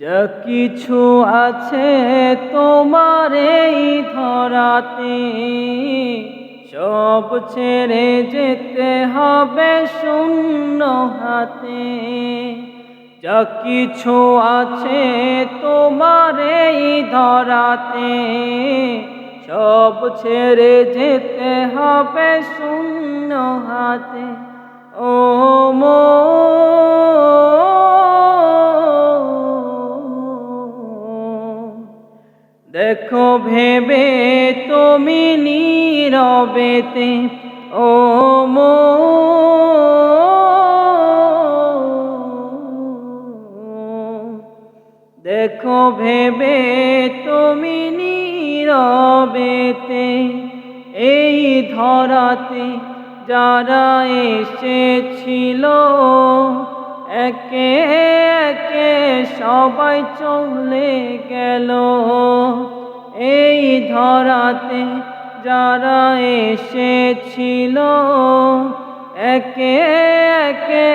যা কিছু আছে তোমার এই ধরাতে, সব ছেড়ে যেতে হবে শূন্য হাতে। যা কিছু আছে তোমার ধরাতে, সব ছেড়ে যেতে হবে শূন্য হাতে। ও মন দেখো ভেবে তুমি নীরবেতে, ও মন দেখো ভেবে তুমি নীরবেতে, এই ধরাতে যারা এসেছিল, একে একে সবাই চলে গেল। এই ধরাতে যারা এসেছিল, একে একে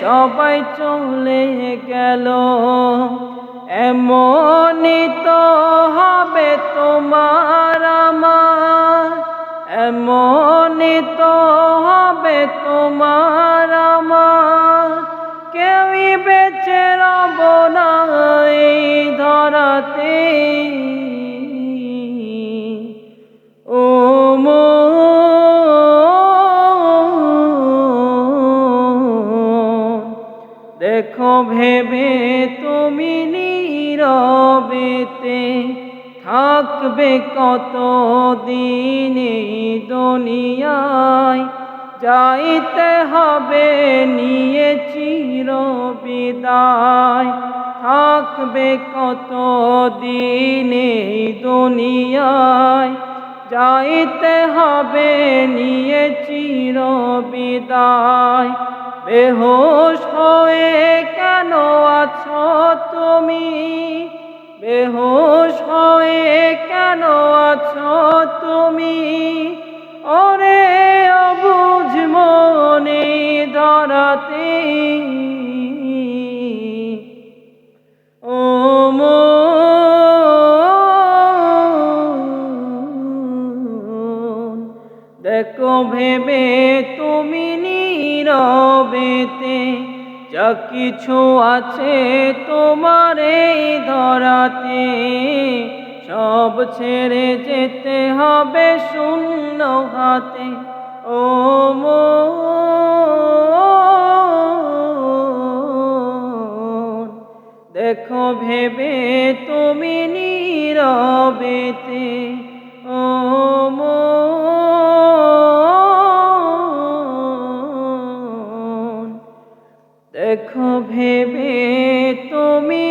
সবাই চলে গেল। এমনই তো হবে তোমার আমার, এমনই তো হবে তোমার আমার। কেউই বেঁচে রব না এই ধরাতে। দেখো ভেবে তুমি নীরবেতে থাকবে কত দিনে দুনিয়ায়? যাইতে হবে নিয়ে চির বিদায় থাকবে কত দিনে দুনিয়ায়? যাইতে হবে নিয়ে চির বিদায় বেহোশ হয়ে কেন আছো তুমি? বেহোশ হয়ে দেখো ভেবে তুমি নীরবেতে, যা কিছু আছে তোমার এই ধরাতে। সব ছেড়ে যেতে হবে শূন্য হাতে। ও মন দেখো ভেবে তুমি নীরবেতে ভেবে তুমি